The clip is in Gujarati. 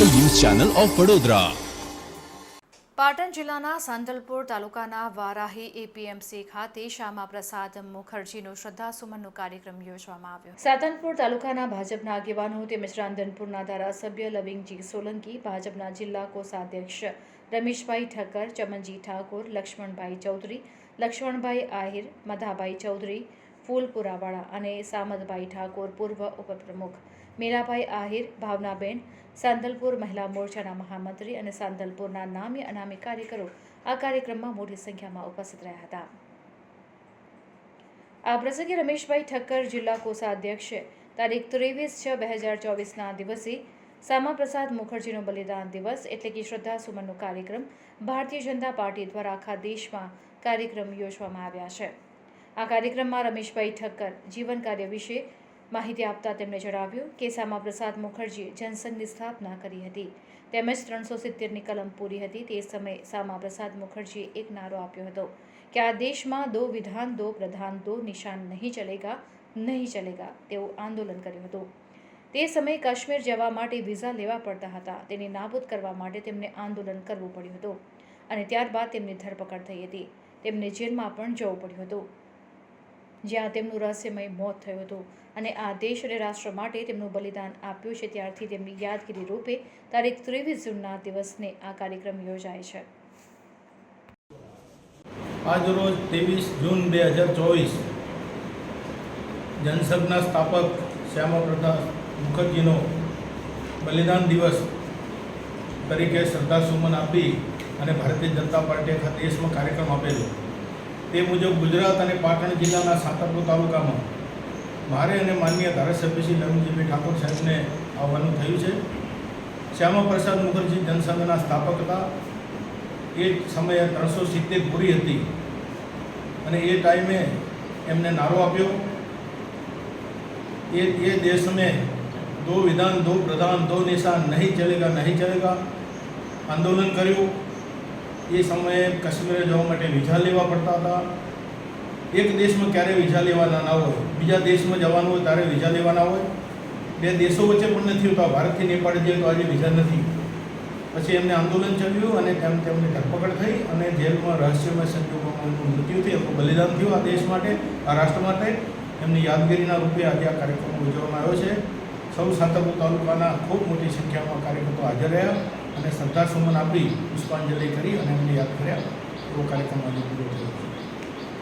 Channel of Vadodara. પાટણ જિલ્લાના સાંતલપુર તાલુકાના વારાહી એપીએમસી ખાતે શ્યામા પ્રસાદ મુખર્જીનો શ્રદ્ધાસુમનનો કાર્યક્રમ યોજવામાં આવ્યો. સાધનપુર તાલુકાના ભાજપના આગેવાનો તેમજ રાંધનપુરના ધારાસભ્ય લવિંગજી સોલંકી ભાજપના જિલ્લા કોષાધ્યક્ષ રમેશભાઈ ઠક્કર ચમનજી ઠાકોર લક્ષ્મણભાઈ ચૌધરી લક્ષ્મણભાઈ આહિર મધાભાઈ ચૌધરી ફૂલપુરાવાળા અને સામદભાઈ ઠાકોર પૂર્વ ઉપપ્રમુખ. મીરાભાઈ આહિર, ભાવનાબેન, સાંદલપુર મહિલા મોરચાના મહામંત્રી અને સાંદલપુરના નામી અનામી કાર્યકરો આ કાર્યક્રમમાં મોટી સંખ્યામાં ઉપસ્થિત રહ્યા હતા. આ પ્રસંગે રમેશભાઈ ઠક્કર જિલ્લા કોષાધ્યક્ષે તારીખ ત્રેવીસ છ બે હજાર ચોવીસના દિવસે શ્યામાપ્રસાદ મુખર્જીનો બલિદાન દિવસ એટલે કે શ્રદ્ધા સુમનનો કાર્યક્રમ ભારતીય જનતા પાર્ટી દ્વારા આખા દેશમાં કાર્યક્રમ યોજવામાં આવ્યા છે. આ કાર્યક્રમમાં રમેશભાઈ ઠક્કર જીવન કાર્ય વિશે માહિતી આપતા તેમણે જણાવ્યું કે શ્યામાપ્રસાદ મુખર્જીએ જનસંઘની સ્થાપના કરી હતી. તેમજ ત્રણસો સિત્તેરની કલમ પૂરી હતી. તે સમયે શ્યામાપ્રસાદ મુખર્જીએ એક નારો આપ્યો હતો કે આ દેશમાં દો વિધાન, દો પ્રધાન, દો નિશાન નહીં ચલેગા નહીં ચલેગા તેવું આંદોલન કર્યું હતું. તે સમયે કાશ્મીર જવા માટે વિઝા લેવા પડતા હતા. તેને નાબૂદ કરવા માટે તેમને આંદોલન કરવું પડ્યું હતું અને ત્યારબાદ તેમની ધરપકડ થઈ હતી. તેમને જેલમાં પણ જવું પડ્યું હતું. જ્યાં તેમનું રહસ્યમય મોત થયું હતું. અને આ દેશ અને રાષ્ટ્ર માટે તેમનું બલિદાન આપ્યું છે. ત્યારથી તેમની યાદગીરી રૂપે તારીખ ત્રેવીસ જૂનના દિવસને આ કાર્યક્રમ યોજાય છે. આજરોજ ત્રેવીસ જૂન બે હજાર ચોવીસ જનસંઘના સ્થાપક શ્યામાપ્રસાદ મુખર્જીનો બલિદાન દિવસ તરીકે શ્રદ્ધાસુમન આપી અને ભારતીય જનતા પાર્ટીએ દેશમાં કાર્યક્રમ આપેલો. તે મુજબ ગુજરાત અને પાટણ જિલ્લાના સાતરપુર તાલુકામાં મારે અને માનનીય ધારાસભ્ય શ્રી નવીનજીભાઈ ઠાકોર સાહેબને આવવાનું થયું છે. શ્યામાપ્રસાદ મુખર્જી જનસંઘના સ્થાપક હતા. એ સમયે ત્રણસો સિત્તેર પૂરી હતી અને એ ટાઈમે એમને નારો આપ્યો. એ એ દેશ મેં દો વિધાન, દો પ્રધાન, દો નિશાન નહીં ચલેગા નહીં ચલેગા આંદોલન કર્યું. એ સમયે કાશ્મીરે જવા માટે વિઝા લેવા પડતા હતા. એક દેશમાં ક્યારે વિઝા લેવાના ના હોય, બીજા દેશમાં જવાનું હોય ત્યારે વિઝા લેવાના હોય. બે દેશો વચ્ચે પણ નથી હોતા, ભારતથી નેપાળ જઈએ તો આજે વિઝા નથી. પછી એમને આંદોલન ચાલ્યું અને તેમ તેમની ધરપકડ થઈ અને જેલમાં રહસ્યમય સંજોગોમાં મૃત્યુ થયું, એમનું બલિદાન થયું આ દેશ માટે, આ રાષ્ટ્ર માટે. એમની યાદગીરીના રૂપે આજે આ કાર્યક્રમ ઉજવવામાં આવ્યો છે. સૌ સાતપુર તાલુકાના ખૂબ મોટી સંખ્યામાં કાર્યકર્તો હાજર રહ્યા. અને શ્રદ્ધાસુમન આપી પુષ્પાંજલિ કરી અને એમને યાદ કર્યા. એવો કાર્યક્રમ આજે પૂરો થયો.